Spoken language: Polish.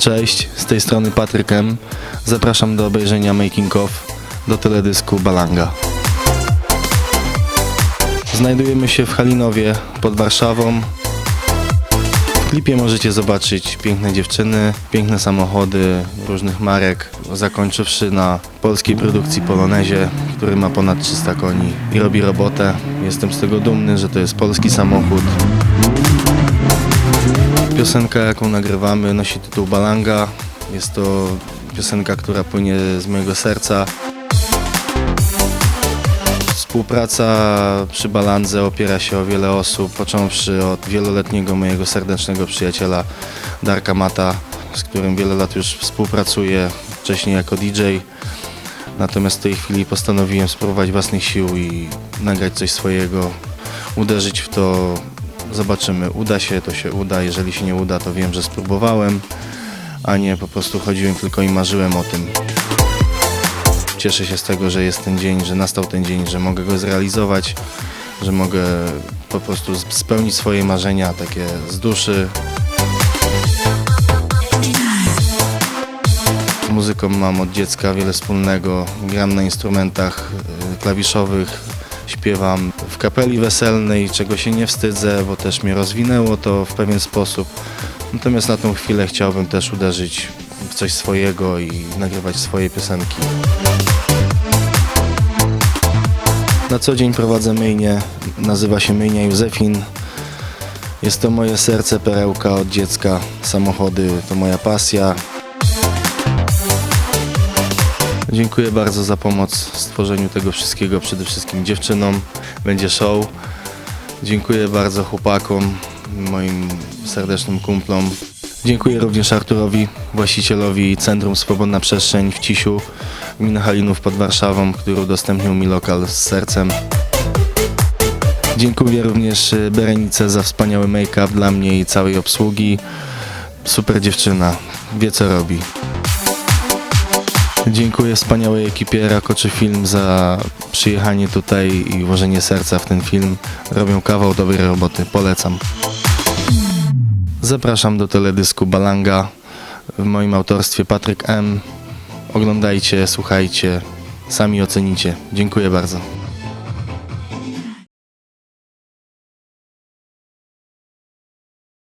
Cześć, z tej strony Patryk. Zapraszam do obejrzenia Making of do teledysku Balanga. Znajdujemy się w Halinowie pod Warszawą. W klipie możecie zobaczyć piękne dziewczyny, piękne samochody różnych marek, zakończywszy na polskiej produkcji Polonezie, który ma ponad 300 koni i robi robotę. Jestem z tego dumny, że to jest polski samochód. Piosenka, jaką nagrywamy, nosi tytuł Balanga. Jest to piosenka, która płynie z mojego serca. Współpraca przy Balandze opiera się o wiele osób, począwszy od wieloletniego mojego serdecznego przyjaciela Darka Mata, z którym wiele lat już współpracuję, wcześniej jako DJ. Natomiast w tej chwili postanowiłem spróbować własnych sił i nagrać coś swojego, uderzyć w to. Zobaczymy, uda się, to się uda. Jeżeli się nie uda, to wiem, że spróbowałem, a nie po prostu chodziłem tylko i marzyłem o tym. Cieszę się z tego, że jest ten dzień, że nastał ten dzień, że mogę go zrealizować, że mogę po prostu spełnić swoje marzenia takie z duszy. Muzyką mam od dziecka wiele wspólnego. Gram na instrumentach y, klawiszowych, śpiewam w kapeli weselnej, czego się nie wstydzę, bo też mnie rozwinęło to w pewien sposób. Natomiast na tą chwilę chciałbym też uderzyć w coś swojego i nagrywać swoje piosenki. Na co dzień prowadzę myjnię, nazywa się Myjnia Józefin. Jest to moje serce, perełka od dziecka. Samochody to moja pasja. Dziękuję bardzo za pomoc w stworzeniu tego wszystkiego, przede wszystkim dziewczynom. Będzie show. Dziękuję bardzo chłopakom, moim serdecznym kumplom. Dziękuję również Arturowi, właścicielowi Centrum Swobodna Przestrzeń w Cisiu, gmina Halinów pod Warszawą, który udostępnił mi lokal z sercem. Dziękuję również y, Berenice za wspaniały make-up dla mnie i całej obsługi. Super dziewczyna, wie co robi. Dziękuję wspaniałej ekipie Rakoczy Film za przyjechanie tutaj i włożenie serca w ten film. Robią kawał dobrej roboty, polecam. Zapraszam do teledysku Balanga w moim autorstwie Patryk M. Oglądajcie, słuchajcie, sami ocenicie. Dziękuję bardzo.